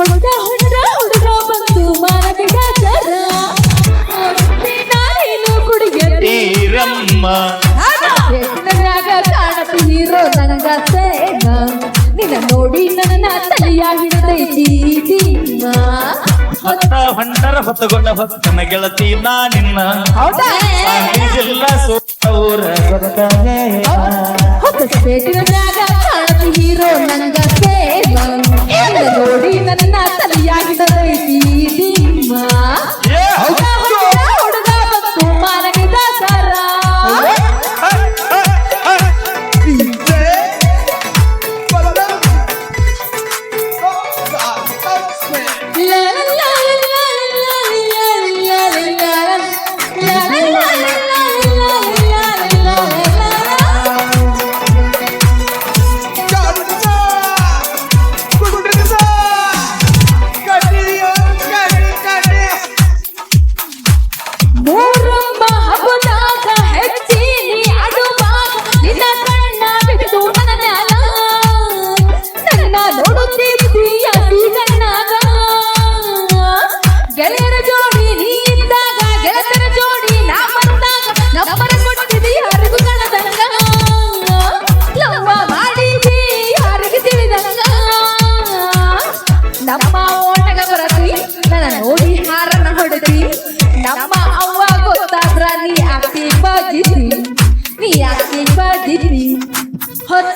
ಹೊಡೆದ ಹೊಡೆದ ಬಂತು ನೀರಮ್ಮ ನಿನ್ನ ನೋಡಿ ನನ್ನ. ಹೊಂಟರ ಹೊತ್ತಗೊಂಡ ಹೊತ್ತನ ಗೆಳತಿ ನಾ ನಿನ್ನ ಎಲ್ಲ ಸೋರ ಹೊತ್ತ ಹೀರೋ ನಂಗ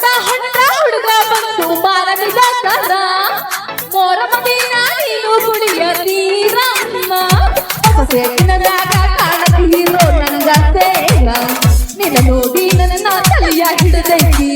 ಹೊತ್ತ ಹೊತ್ತ ಹುಡುಗ ಬಂತು ಮಾನವಿದ ಸರ ಮೋರ ಮದಿನ ನೀನು ಕುಡಿಯತೀರಮ್ಮ ಹೊಸೆಟ್ಟಿನದಾಗ ಕಾಣತೀರೋ ನಂಗ ಸೇನ ನಿನ್ನ ನೋಡಿ ನನ್ನ ತಲೆಯ ಹಿಡಿದೈತಿ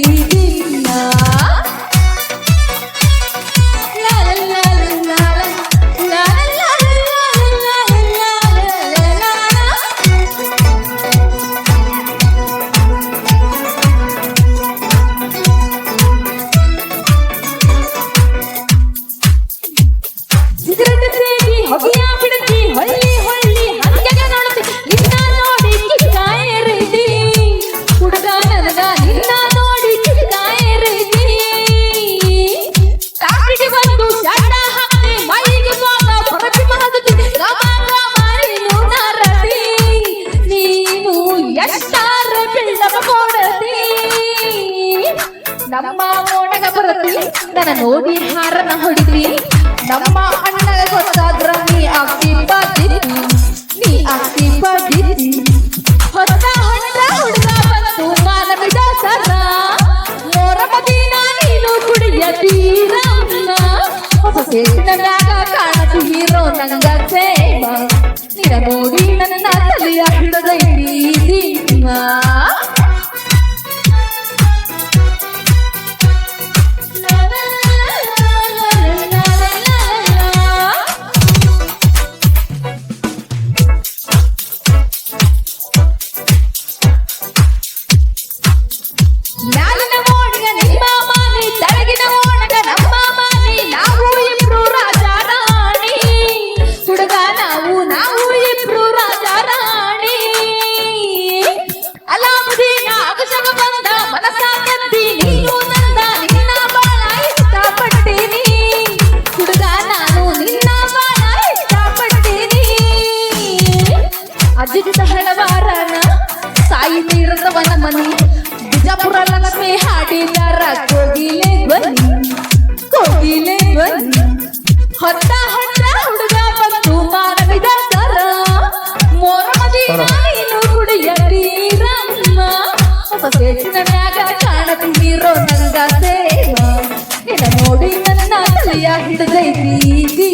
ನಮ್ಮ ಓಣಗ ಬರತಿ ನನ್ನ ನೋಡಿ ಹಾರನ ಹೊಡಿತಿ ನಮ್ಮ ಅಣ್ಣಗ ಗೊತ್ತಾದ್ರ ನೀ ಆಗ್ತಿ ಬಾದಿತಿ ನೀ ಆಗ್ತಿ ಬಾದಿತಿ ಹೊಸ ಹೊತ್ತ ಹುಡುಗ ಬಂತು, ಮಾನವಿದ ಸರ. ಮೋರ ಮದೀನ ನೀನು ಕುಡಿಯತೀರನ್ನ ಹೊಸ ಸೇಟಿನಾಗ ಕಾಣತು ಹೀರೋ ನಂಗ ಸೇವ. ನಿನ್ನ ನೋಡಿ ನನ್ನ ತಲೆಯ ಸಾಯಿ ತೀರದವನ ಮನಿ. ಬಿಜಾಪುರ ಲಕ್ಷ್ಮಿ ಹಾಡಿದಾರ ಕೋಗಿಲೆ ಧ್ವನಿ. ಕೋಗಿಲೆ ಧ್ವನಿ. ಹೊತ್ತ ಹೊತ್ತ ಹುಡುಗ ಬಂದು ಮಾನವಿದ ಸರ ಮೋರ ಮದಿನ ನೀನು ಕುಡಿಯತೀರಮ್ಮ ಹೊಸ ಸೇಟಿನ ಮ್ಯಾಗ ಕಾಣದಿರೋ ನಂಗ ಸೇವ. ನಿನ್ನ ನೋಡಿ ನನ್ನ ತಲೆಯ ಹಿಡಿದೈತಿ